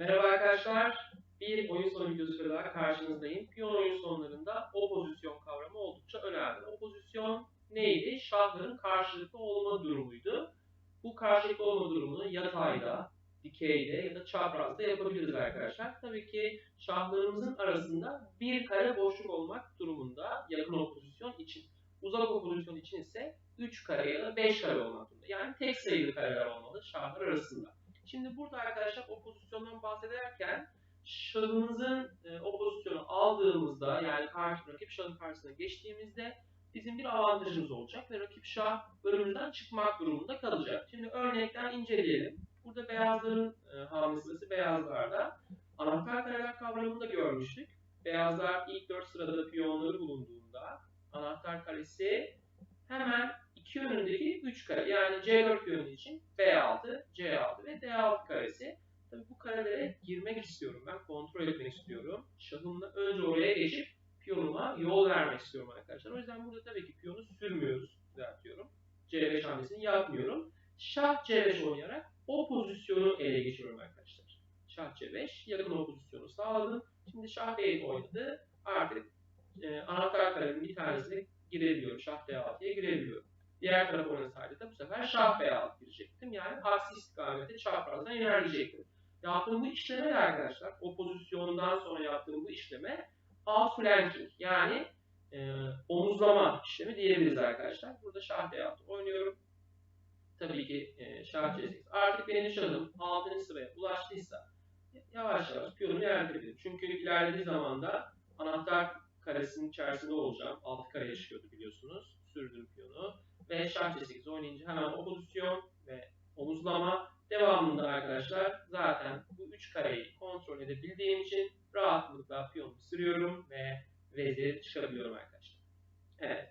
Merhaba arkadaşlar. Bir oyun sonu videosuyla daha karşınızdayım. Piyon oyun sonlarında opozisyon kavramı oldukça önemli. Opozisyon neydi? Şahların karşılıklı olma durumuydu. Bu karşılıklı olma durumunu yatayda, dikeyde ya da çaprazda yapabiliriz arkadaşlar. Tabii ki şahlarımızın arasında bir kare boşluk olmak durumunda yakın opozisyon için. Uzak opozisyon için ise 3 kare ya da 5 kare olmak durumunda. Yani tek sayılı kareler olmalı şahlar arasında. Şimdi burada arkadaşlar o pozisyondan bahsederken şahımızın e, o pozisyonu aldığımızda yani karşı rakip şahın karşısına geçtiğimizde bizim bir avantajımız olacak ve rakip şah önümüzden çıkmak durumunda kalacak. Şimdi örnekten inceleyelim. Burada beyazların e, hamlesi beyazlarda anahtar kareler kavramını da görmüştük. Beyazlar ilk 4 sırada piyonları bulunduğunda anahtar karesi hemen iki yönündeki 3 kare yani C4 yönü için B6, C6 ve D6 karesi. Tabii bu karelere girmek istiyorum ben, kontrol etmek istiyorum. Şahımla önce oraya geçip piyonuma yol vermek istiyorum arkadaşlar. O yüzden burada tabii ki piyonu sürmüyoruz, düzeltiyorum. C5 hamlesini yapmıyorum. Şah C5 oynayarak o pozisyonu ele geçiriyorum arkadaşlar. Şah C5, yakın o pozisyonu sağladım. Şimdi Şah D oynadı. Artık e, anahtar karenin bir tanesine girebiliyorum. Şah D6'ya girebiliyorum. Diğer taraf oynasaydı da bu sefer şah B6 girecektim. Yani aksi istikamete çaprazdan ilerleyecektim. Yaptığım bu işleme arkadaşlar, o pozisyondan sonra yaptığım bu işleme outflanking yani e, omuzlama işlemi diyebiliriz arkadaşlar. Burada şah D6 oynuyorum. Tabii ki e, şah C8. Artık benim şahım 6. sıraya ulaştıysa yavaş yavaş piyonu ilerletebilirim. Çünkü ilerlediği zaman da anahtar karesinin içerisinde olacağım. Alt kareye çıkıyordu biliyorsunuz. Sürdüm piyonu. Ve şah C8 oynayınca hemen o pozisyon ve omuzlama devamında arkadaşlar zaten bu üç kareyi kontrol edebildiğim için rahatlıkla piyonumu sürüyorum ve veziri çıkabiliyorum arkadaşlar. Evet.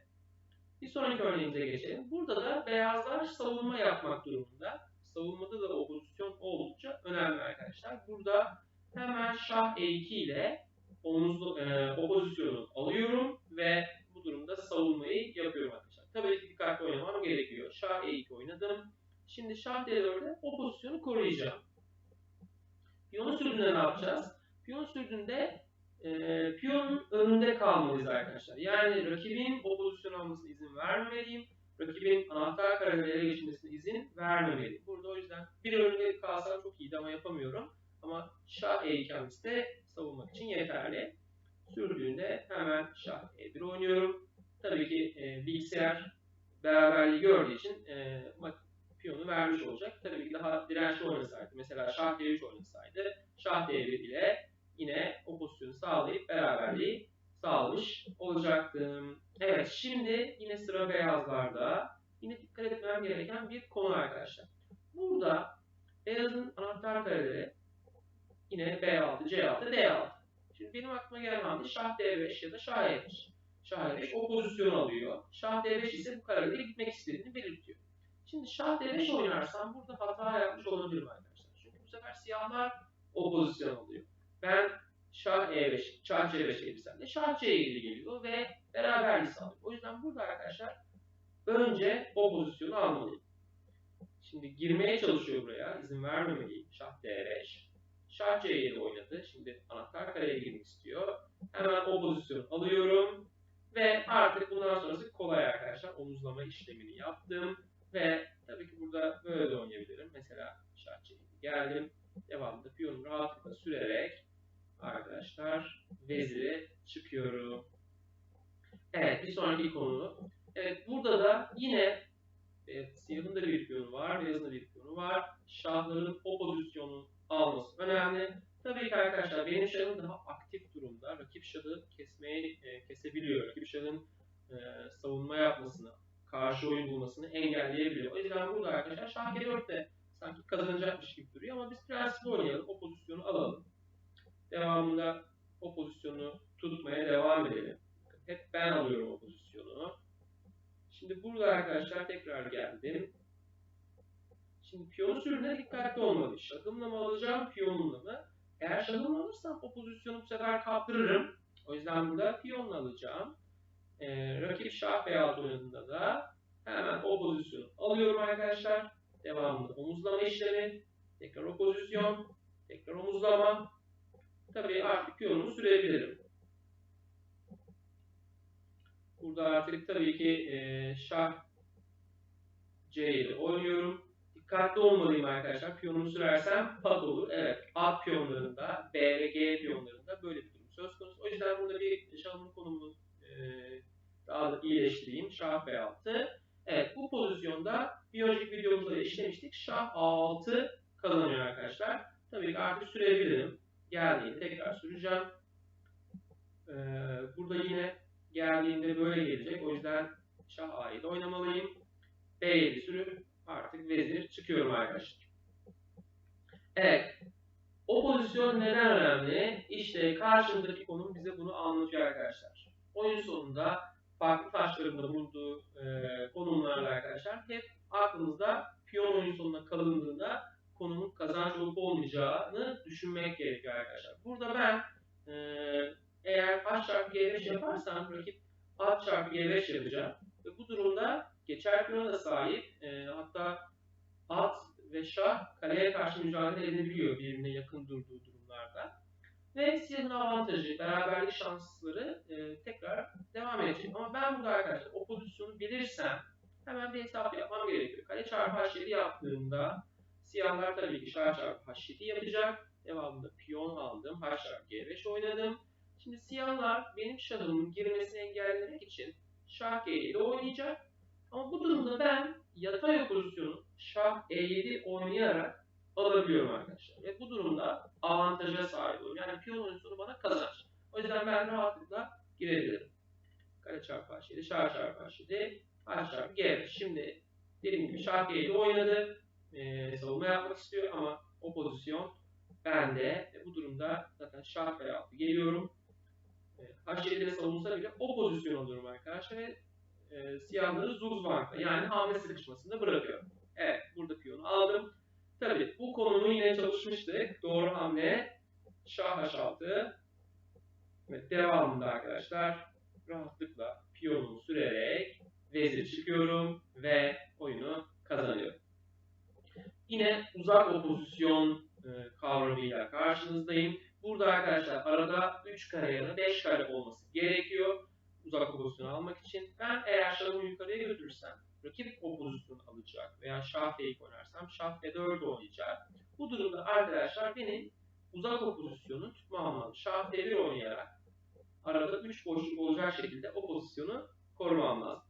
Bir sonraki örneğimize geçelim. Burada da beyazlar savunma yapmak durumunda. Savunmada da o pozisyon oldukça önemli arkadaşlar. Burada hemen şah E2 ile omuzlu, e, o pozisyonu alıyorum ve bu durumda savunmayı yapıyorum arkadaşlar. Tabii ki dikkatli oynamam gerekiyor. Şah E2 oynadım. Şimdi şah D4'e o pozisyonu koruyacağım. Piyon sürdüğünde ne yapacağız? Piyon sürdüğünde e, piyonun önünde kalmalıyız arkadaşlar. Yani rakibin o pozisyon almasına izin vermemeliyim. Rakibin anahtar karelere geçmesine izin vermemeliyim. Burada o yüzden bir önünde kalsam çok iyiydi ama yapamıyorum. Ama şah E2 hamlesi de savunmak için yeterli. Sürdüğünde hemen şah E1 oynuyorum. Tabii ki e, bilgisayar beraberliği gördüğü için e, piyonu vermiş olacak. Tabii ki daha dirençli oynasaydı, mesela şah D3 oynasaydı, şah D1 ile yine o pozisyonu sağlayıp beraberliği sağlamış olacaktım. Evet, şimdi yine sıra beyazlarda. Yine dikkat etmem gereken bir konu arkadaşlar. Burada beyazın anahtar kareleri yine B6, C6, D6. Şimdi benim aklıma gelen hamle şah D5 ya da şah E5. Şah E5 o pozisyonu alıyor. Şah D5 ise bu karelere gitmek istediğini belirtiyor. Şimdi şah D5 oynarsam burada hata yapmış olabilirim arkadaşlar. Çünkü bu sefer siyahlar o pozisyon alıyor. Ben şah E5, şah C5 gelirsem de şah C7 geliyor ve beraberliği sağlıyor. O yüzden burada arkadaşlar önce o pozisyonu almalıyım. Şimdi girmeye çalışıyor buraya. izin vermemeliyim. Şah D5. Şah C7 oynadı. Şimdi anahtar kareye girmek istiyor. Hemen o pozisyonu alıyorum. Ve artık bundan sonrası kolay arkadaşlar. Omuzlama işlemini yaptım. Ve tabii ki burada böyle de oynayabilirim. Mesela şah C7 geldim. Devamında piyonumu rahatlıkla sürerek arkadaşlar veziri çıkıyorum. Evet bir sonraki konu. Evet burada da yine evet, siyahın da bir piyonu var, beyazın da bir piyonu var. Şahların o pozisyonu alması önemli. Tabii ki arkadaşlar benim şahım daha aktif durumda. Rakip şahı kesmeye e, kesebiliyor. Rakip şahın e, savunma yapmasını, karşı oyun bulmasını engelleyebiliyor. O yüzden burada arkadaşlar şah G4 de sanki kazanacakmış gibi duruyor ama biz prensipli oynayalım. O pozisyonu alalım. Devamında o pozisyonu tutmaya devam edelim. Hep ben alıyorum o pozisyonu. Şimdi burada arkadaşlar tekrar geldim. Şimdi piyon sürümüne dikkatli olmalı. Şahımla mı alacağım, piyonumla mı? Şahımla alırsam o pozisyonu bu sefer kaptırırım. O yüzden burada piyonla alacağım. Ee, rakip şah B6 oynadığında da hemen o pozisyonu alıyorum arkadaşlar. Devamında omuzlama işlemi. Tekrar o pozisyon. Tekrar omuzlama. Tabii artık piyonumu sürebilirim. Burada artık tabii ki e, şah C7 oynuyorum. Dikkatli olmalıyım arkadaşlar. Piyonumu sürersem pat olur. Evet. At piyonlarında, B ve piyonlarında böyle bir durum söz konusu. O yüzden burada bir şahımın konumunu e, daha da iyileştireyim. Şah B6. Evet bu pozisyonda bir önceki videomuzda da işlemiştik. Şah A6 kazanıyor arkadaşlar. Tabii ki artık sürebilirim. Geldiğinde tekrar süreceğim. Ee, burada yine geldiğinde böyle gelecek. O yüzden Şah A7 oynamalıyım. B7 sürüp artık vezir çıkıyorum arkadaşlar. Evet. O pozisyon neden önemli? İşte karşımızdaki konum bize bunu anlatıyor arkadaşlar. Oyun sonunda farklı taşlarında bulunduğu e, konumlarla arkadaşlar hep aklımızda piyon oyun sonuna kalındığında konumun kazanç olup olmayacağını düşünmek gerekiyor arkadaşlar. Burada ben e, eğer H çarpı G5 yaparsam rakip At çarpı G5 yapacağım. Ve bu durumda geçer piyona da sahip. E, hatta at ve şah kaleye karşı mücadele edebiliyor birbirine yakın durduğu durumlarda. Ve siyahın avantajı, beraberlik şansları e, tekrar devam edecek. Ama ben burada arkadaşlar o pozisyonu bilirsem hemen bir hesap yapmam gerekiyor. Kale çarpı H7 yaptığımda siyahlar tabii ki şah çarpı H7 yapacak. Devamında piyon aldım. H çarpı G5 oynadım. Şimdi siyahlar benim şahımın girmesini engellemek için şah G7 oynayacak. Ama bu durumda ben yatay pozisyonu şah E7 oynayarak alabiliyorum arkadaşlar. Ve bu durumda avantaja sahip oluyorum. Yani piyon oyuncusunu bana kazanç. O yüzden ben rahatlıkla girebilirim. Kale çarpı H7, şah çarpı H7, H çarpı G5. Şimdi dediğim gibi şah G7 oynadı. Ee, savunma yapmak istiyor ama o pozisyon bende. E, bu durumda zaten şah B6 geliyorum. E, H7'de savunsa bile o pozisyon alıyorum arkadaşlar ve e, siyahları Zugzwang'da yani hamle sıkışmasında bırakıyorum. Evet burada piyonu aldım. Tabii bu konumu yine çalışmıştık. Doğru hamle şah H6 ve devamında arkadaşlar rahatlıkla piyonumu sürerek vezir çıkıyorum ve oyunu kazanıyorum. Yine uzak opozisyon e, kavramıyla karşınızdayım. Burada arkadaşlar arada 3 kare ya da 5 kare olması gerekiyor uzak pozisyonu almak için. Ben eğer şahımı yukarıya götürürsem rakip o pozisyonu alacak veya şah f oynarsam şah f4 oynayacak. Bu durumda arkadaşlar benim uzak o pozisyonu tutmam lazım. Şah f1 oynayarak arada 3 boşluk olacak şekilde o pozisyonu korumam lazım.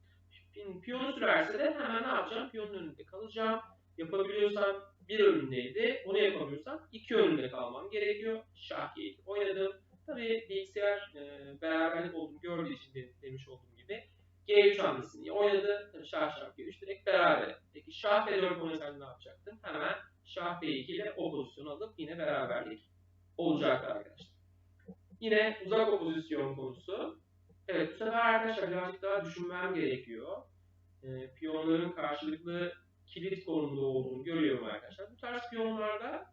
Piyonu sürerse de hemen ne yapacağım? Piyonun önünde kalacağım. Yapabiliyorsam bir önündeydi. Onu yapamıyorsam iki önünde kalmam gerekiyor. Şah G2 oynadım. Tabii bilgisayar e, beraberlik olduğunu gördüğü için de, demiş olduğum gibi G3 hamlesini oynadı. Tabii şah şah G3 direkt beraber. Peki şah F4 oynasaydım ne yapacaktım? Hemen şah B2 ile o pozisyonu alıp yine beraberlik olacaktı arkadaşlar. Yine uzak opozisyon konusu. Evet bu sefer arkadaşlar birazcık daha düşünmem gerekiyor. E, piyonların karşılıklı kilit konumunda olduğunu görüyorum arkadaşlar. Bu tarz piyonlarda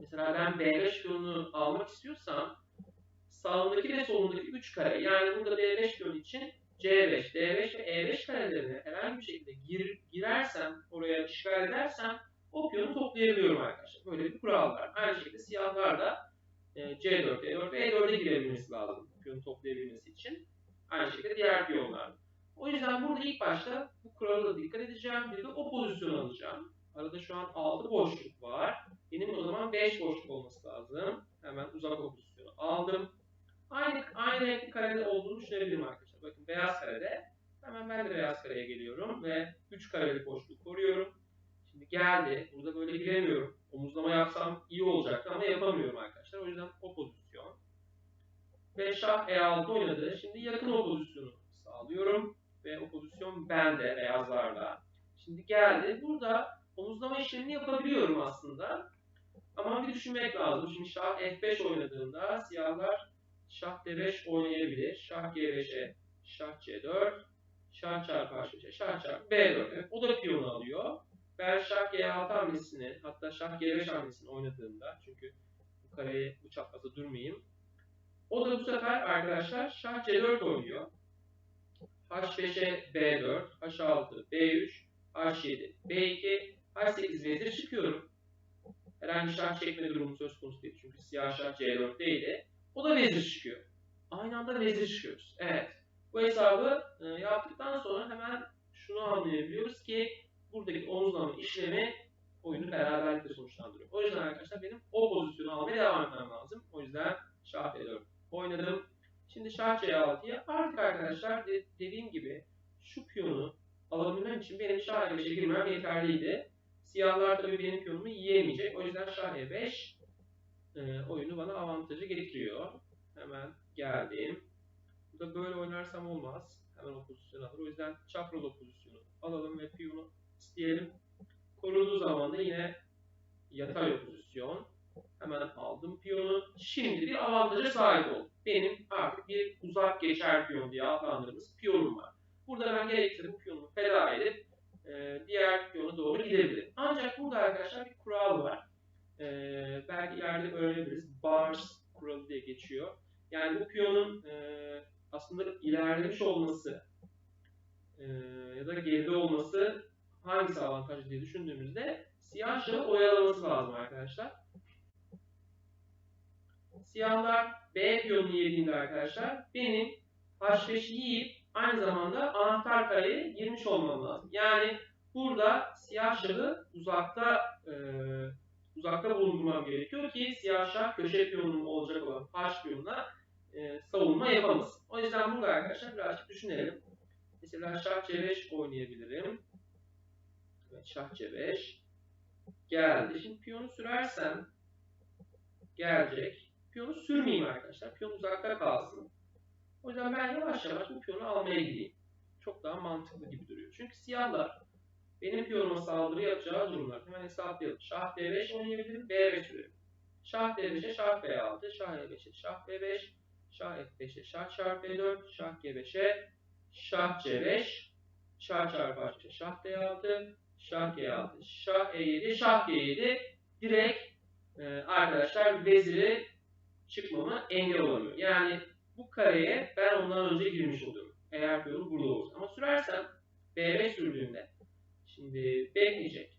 mesela ben B5 piyonunu almak istiyorsam sağındaki ve solundaki 3 kare yani burada B5 piyonu için C5, D5 ve E5 karelerine herhangi bir şekilde gir, girersem, oraya işgal edersem o piyonu toplayabiliyorum arkadaşlar. Böyle bir kural var. Aynı şekilde siyahlar da e, C4, D4 ve E4'e girebilmesi lazım piyonu toplayabilmesi için. Aynı şekilde diğer piyonlar. O yüzden burada ilk başta bu kurala da dikkat edeceğim. Bir de o pozisyonu alacağım. Arada şu an 6 boşluk var. Benim o zaman 5 boşluk olması lazım. Hemen uzak o pozisyonu aldım. Aynı aynı renkli karede olduğunu düşünebilirim arkadaşlar. Bakın beyaz karede. Hemen ben de beyaz kareye geliyorum ve 3 karelik boşluğu koruyorum. Şimdi geldi. Burada böyle giremiyorum. Omuzlama yapsam iyi olacaktı ama yapamıyorum arkadaşlar. O yüzden o pozisyon. Ve şah E6 oynadı. Şimdi yakın o pozisyonu sağlıyorum. Ve o pozisyon bende beyazlarla. Şimdi geldi. Burada omuzlama işlemini yapabiliyorum aslında. Ama bir düşünmek lazım. Şimdi şah F5 oynadığında siyahlar şah D5 oynayabilir. Şah G5'e şah C4, şah çarpı H5'e şah çarpı B4. Evet, o da piyonu alıyor. Ben şah G6 hamlesini hatta şah G5 hamlesini oynadığımda çünkü bu kareyi bu çaprazda durmayayım. O da bu sefer arkadaşlar şah C4 oynuyor. H5'e B4, H6, B3, H7, B2, H8 vezir çıkıyorum. Herhangi şah çekme durumu söz konusu değil. Çünkü siyah şah C4'teydi. O da vezir çıkıyor. Aynı anda vezir çıkıyoruz. Evet. Bu hesabı e, yaptıktan sonra hemen şunu anlayabiliyoruz ki buradaki omuzlama işlemi oyunu beraberlikle sonuçlandırıyor. O yüzden arkadaşlar benim o pozisyonu almaya devam etmem lazım. O yüzden şah D4 oynadım. Şimdi şah C6'ya artık arkadaşlar de- dediğim gibi şu piyonu alabilmem için benim şah E5'e girmem yeterliydi. Siyahlar tabii benim piyonumu yiyemeyecek. O yüzden şah E5 e, oyunu bana avantajı getiriyor. Hemen geldim. Burada böyle oynarsam olmaz. Hemen o pozisyonu alır. O yüzden çapraz o pozisyonu alalım ve piyonu isteyelim. Koruduğu zaman da yine yatay pozisyon. Hemen aldım piyonu. Şimdi bir avantaja sahip oldum. Benim artık bir uzak geçer piyon diye adlandırdığımız piyonum var. Burada ben gerekirse bu piyonumu feda edip e, diğer piyona doğru gidebilirim. Ancak burada arkadaşlar bir kural var. E, ileride öğrenebiliriz. Bars kuralı diye geçiyor. Yani bu piyonun e, aslında ilerlemiş olması e, ya da geride olması hangisi avantajlı diye düşündüğümüzde siyah şahı oyalaması lazım arkadaşlar. Siyahlar B piyonunu yediğinde arkadaşlar benim H5 yiyip aynı zamanda anahtar kareye girmiş olmam lazım. Yani burada siyah şahı uzakta e, uzakta bulundurmam gerekiyor ki siyah şah köşe piyonum olacak olan H piyonuna e, savunma yapamasın. O yüzden burada arkadaşlar birazcık düşünelim. Mesela şah C5 oynayabilirim. Evet, şah C5 geldi. Şimdi piyonu sürersem gelecek. Piyonu sürmeyeyim arkadaşlar. Piyon uzakta kalsın. O yüzden ben yavaş yavaş bu piyonu almaya gideyim. Çok daha mantıklı gibi duruyor. Çünkü siyahlar benim piyonuma saldırı yapacağı durumlar. Hemen hesaplayalım. Şah D5 oynayabilirim. B5 sürelim. Şah D5'e şah B6, şah E5'e şah B5, şah F5'e şah çarpı B4, şah G5'e şah C5, şah çarpı H5'e şah D6, şah G6, şah E7, şah G7 direkt e, arkadaşlar veziri çıkmama engel olamıyor. Yani bu kareye ben ondan önce girmiş oluyorum. Eğer piyonu burada olursa. Ama sürersem B5 sürdüğümde şimdi bekleyecek.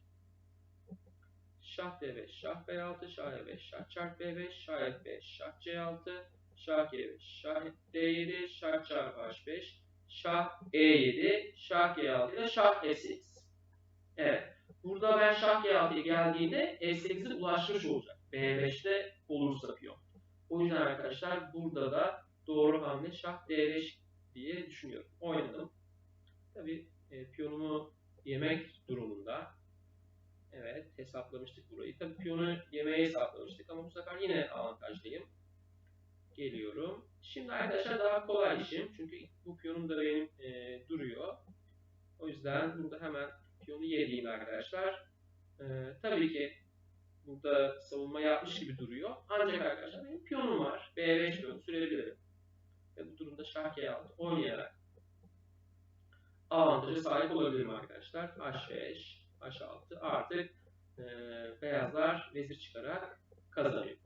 Şah D5, şah B6, şah E5, şah çarpı B5, şah F5, şah C6, şah G5, şah D7, şah çarpı H5, şah E7, şah G6 ile şah F8. Evet. Burada ben şah G6'ya geldiğinde F8'e ulaşmış olacak. B5'te olursa piyon. O yüzden arkadaşlar burada da doğru hamle şah D5 diye düşünüyorum. Oynadım. Tabi e, piyonumu yemek durumunda. Evet hesaplamıştık burayı. Tabi piyonu yemeye hesaplamıştık ama bu sefer yine avantajlıyım. Geliyorum. Şimdi arkadaşlar daha kolay işim. Çünkü bu piyonum da benim e, duruyor. O yüzden burada hemen piyonu yediğim arkadaşlar. E, tabii ki burada savunma yapmış gibi duruyor. Ancak arkadaşlar benim piyonum var. B5 piyonu sürebilirim. Ve bu durumda şah G6 oynayarak avantaja sahip olabilirim arkadaşlar. H5, H6 artık e, beyazlar vezir çıkarak kazanıyor.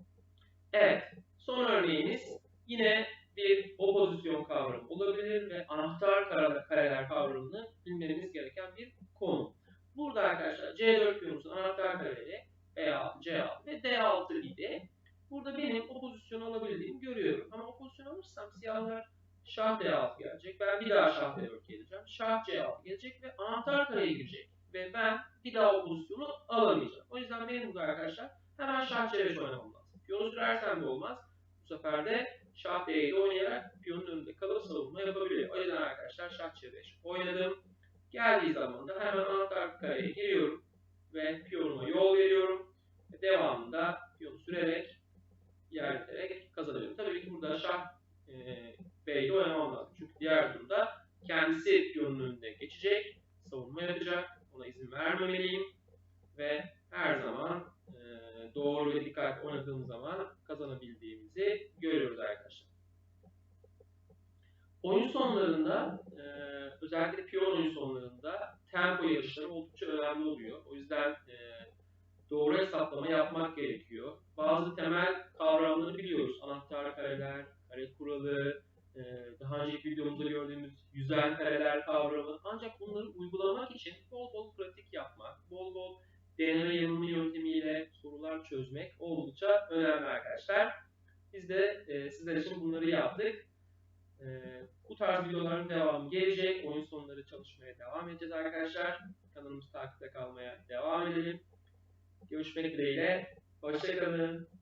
Evet. Son örneğimiz yine bir opozisyon kavramı olabilir ve anahtar kareler, kavramını bilmemiz gereken bir konu. Burada arkadaşlar C4 piyonumuzun anahtar kareleri E6, C6 ve D6 idi. Burada benim o pozisyonu alabildiğimi görüyorum. Ama o alırsam siyahlar şah D6 gelecek. Ben bir daha şah D4 geleceğim. Şah C6 gelecek ve anahtar kareye girecek. Ve ben bir daha o pozisyonu alamayacağım. O yüzden benim burada arkadaşlar hemen şah C5 oynamam lazım. Piyonu sürersem de olmaz. Bu sefer de şah D7 oynayarak piyonun önünde kalıp savunma yapabiliyor. O yüzden arkadaşlar şah C5 oynadım. Geldiği zaman da hemen anahtar kareye giriyorum. Ve piyonuma yol veriyorum. Ve devamında piyonu sürerek ilerleterek kazanıyorum. Tabii ki burada şah e, B'yi oynamam lazım. Çünkü diğer durumda kendisi piyonun önünde geçecek, savunma yapacak. Ona izin vermemeliyim. Ve her zaman e, doğru ve dikkatli oynadığım zaman kazanabildiğimizi görüyoruz arkadaşlar. Oyun sonlarında e, özellikle piyon oyun sonlarında tempo yarışları oldukça önemli oluyor. O yüzden e, doğru hesaplama yapmak gerekiyor. Bazı temel kavramları biliyoruz. Anahtar kareler, kare kuralı, e, daha önceki videomuzda gördüğümüz yüzen kareler kavramı. Ancak bunları uygulamak için bol bol pratik yapmak, bol bol deneme yanılma yöntemiyle sorular çözmek oldukça önemli arkadaşlar. Biz de e, sizler için bunları yaptık. E, bu tarz videoların devamı gelecek. Oyun sonları çalışmaya devam edeceğiz arkadaşlar. Kanalımızı takipte kalmaya devam edelim. Görüşmek dileğiyle. Hoşçakalın.